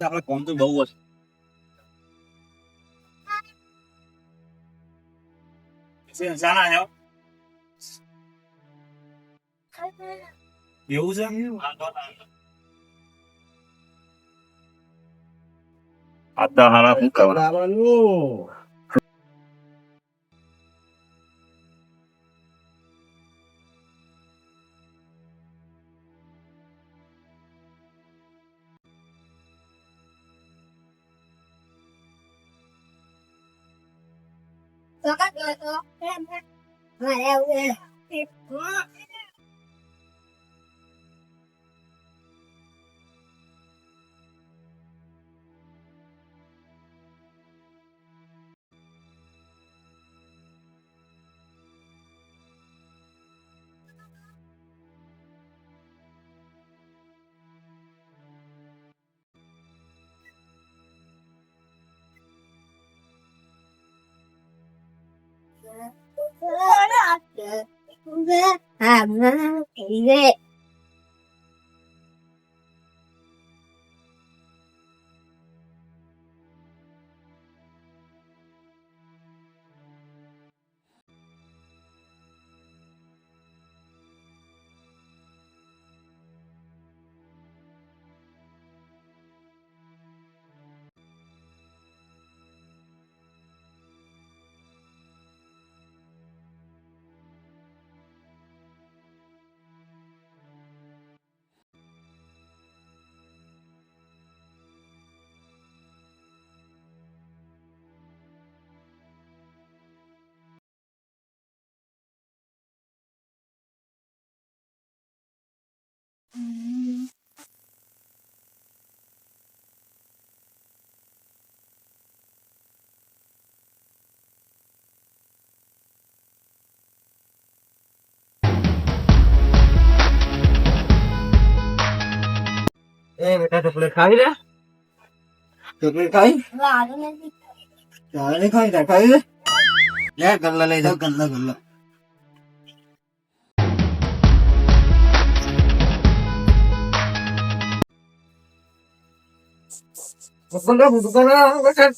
તો આપણે કોમ તો બહુ હશે શું શાના આવ્યો એવું છે આ તો હારા શું કરવા એ બેટા ચોકલેટ ખાવી રે ચોકલેટ ખાવી ચાલે નહીં ખાવી તાર ખાવી રે લે ગલ્લા લઈ જાઓ ગલ્લા ગલ્લા દુકાન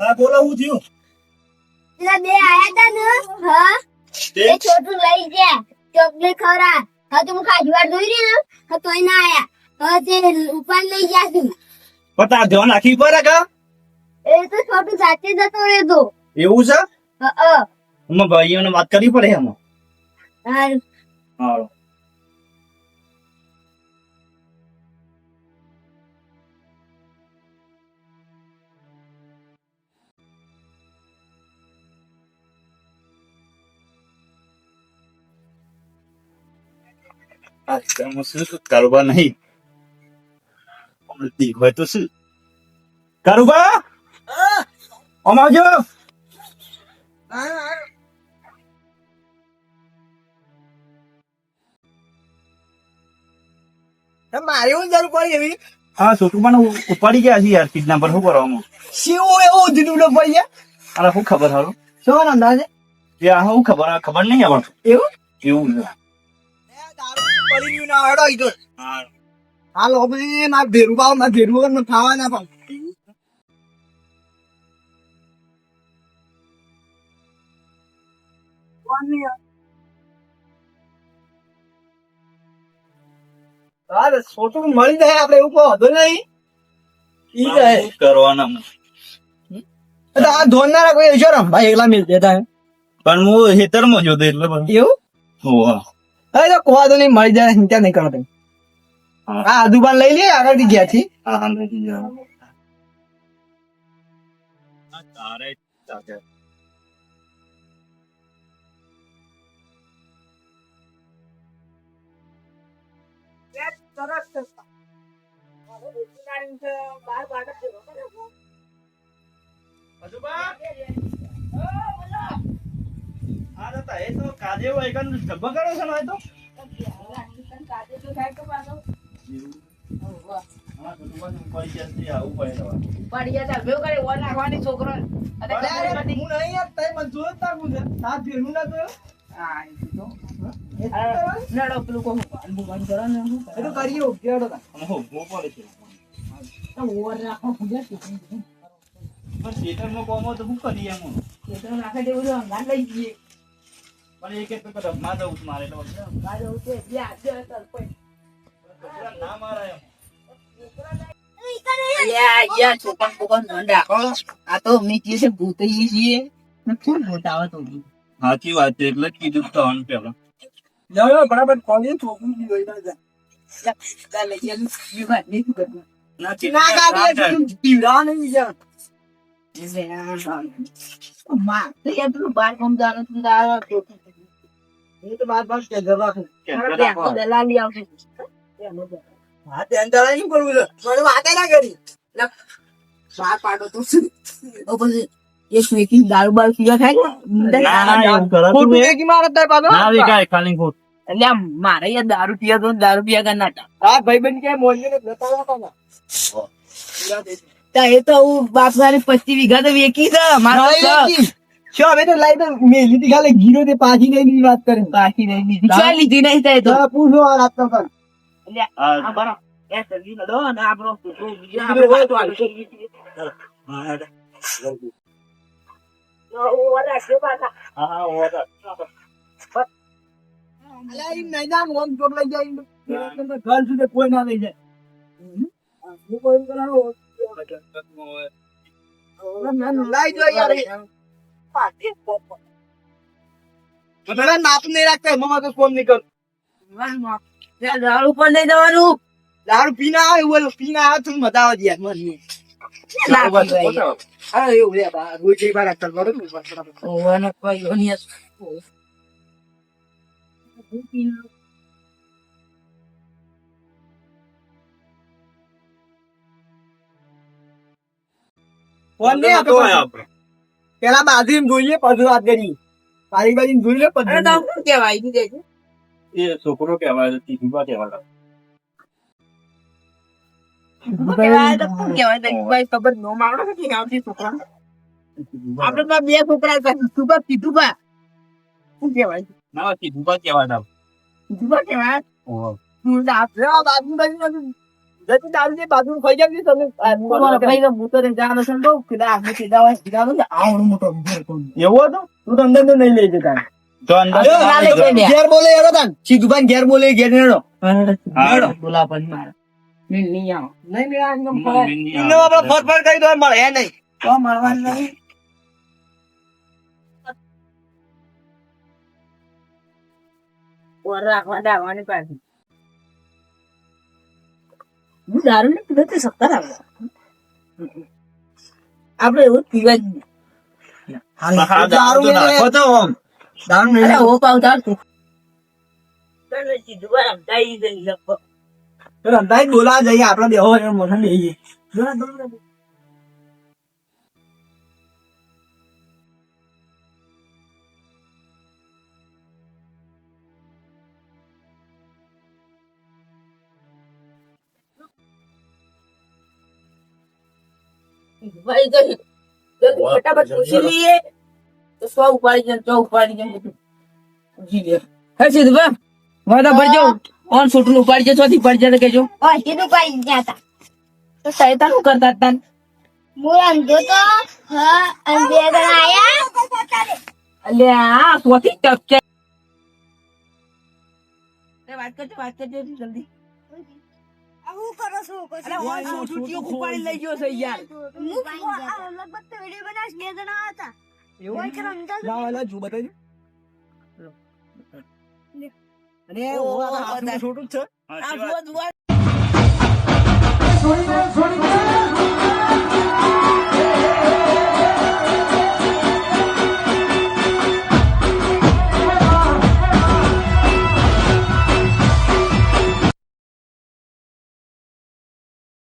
હા બોલો હું થયું? બે આયા તા ને હા? એ છોટું લઈ ગયા. ચોકલેટ ખવડા હા તો હું ખાજવાર જોઈ રહી ને? હા તો ના આયા. હા તે ઉપર લઈ ગયા છું પતા ધ્યાન રાખી પર કા? એ તો છોટું જાતે જતો રહેતો એવું છે? હા હા. અમે ભાઈઓને વાત કરવી પડે એમાં. હારું. હાલો શું કારોબાર નહીં. હોય તો શું? કારોબાર? અમાજો મારે હું જરૂર પડી એવી? હા છોટું ઉપાડી ગયા છે યાર કિડના પર શું કરવાનું? શિવ એવો જુદુડો પડી ગયા? અરે શું ખબર હારું? શું અંદાજે શું ખબર ખબર નહીં આવડતું. એવું? એવું પડી ગયું ના હેડો ઈ તો હા હાલો ભાઈ માર ભેરું પાવ માર ભેરું વગર મને ખાવા ના પાવ અરે છોટું મળી જાય આપડે એવું કહો નહીં. ઈ જાય. કરવાના આ ધોનારા કોઈ ભાઈ એકલા મિલ દેતા હે. પણ હું હેતરમાં જોતો એટલે એવું? હવે તો કોવા તો નહીં મળી જાય ચિંતા નહીં કરો તમે આ દુકાન લઈ લે આગળથી ગયા થી. બાર બાર હજુ આ તો તારે તો કાજે હોય એકન ધબ્બા કરો છો ને તો? હા, તો તું પાછું ઉપાડી જશે, આવું પડે તમારે. આમ હો, ભો પડે છે. પણ ખેતરમાં કોમો પણ એ કે તો કે રમવા જવું છે મારે એટલે છોકરા ના મારાય એમ. સાચી વાત છે એટલે જ કીધું થવાનું પેલા દારૂ બારૂ પીવા થાય ના? વિકાય ખાલી ખોટ. એટલે આમ મારે યાર દારૂ પીવા તો દારૂ પીયા કર નાટા તા એ તો હું બાપ સારી પચીસ વીઘા તો વેકી છે. મારે તો પાછી નહીં લીધી ચાલ લીધી નહીં થાય તો? એટલે આ બરો એ સગી લડો અને આપણો. છોકરો આપણે. હા ઓર્ડર ત્યાં દારૂ પણ નહીં જવાનું. દારૂ પીના આવે પીના આવે તો મજા આવે યાર મને હા એવું રે બા રોજ એક વાર અક્કલ કરો ને ઓવાને કોઈ યોની ફોન નહીં આપે પાછો. પેલા બાજુ જોઈએ પછી વાત કરી પારી બાજુ જોઈ લે પછી તો શું કહેવાય? દેજો. એ છોકરો કહેવાય તીખું કહેવાય. તો શું કહેવાય? ભાઈ ખબર ન માવડે કે આવતી છોકરા? આપણે બે છોકરા સીધુબા શું કેવાય ના. હું તો આપ- આ બાજુ બાજુ જતી દારૂ જે બાજુ ખાઈ જાય તમે. તમારો ભાઈ તો જાણો છે બહુ કીધા આપણે કીધા હોય કીધા હોય આવડું મોટો એવો હતો? તું તો અંદર તો નહીં લઈ જતા. તો અંદર ના લઈ જઈ દે. ઘેર બોલે હેરો તાન. સીધુભાઈ ઘેર બોલે ઘેર નેડો. બોલા પણ મારે. નહીં નહીં આવો. નહીં નહીં આ એકદમ મમ્મી ફરાય. ની એમને આપણે ફરફર કરી દો મળે. નહીં. તો મળવાનું નહીં. ઓર રાખવા દાવાની પાસે હું દારૂ ને પીધો તો સત્તર આવે આપણે એવું પીવા જ દારૂ નહીં અરે ઓ પાવ દાર તું. ભાઈ તો જલ્દી ફટાફટ પૂછી લઈએ. તો સો ઉપાડી જાય ચો ઉપાડી જાય બધું પૂછી લે હે સીધું બા વાદા ભરજો ઓનનું ઉપાડી જાય ચોથી પડી જાય તો કહેજો. ઓય કીધું પાડી ગયા હતા તો. શૈતાન શું કરતા હતા? હું અંધો તો હા અને બે આયા. અલ્યા ચોથી ટપકે. વાત કરજો વાત કરજો જલ્દી. હું કરો છો? અરે લઈ ગયો છે યાર. લગભગ તો વીડિયો બનાવીશ બે જણા હતા. જો છોટું છે. આ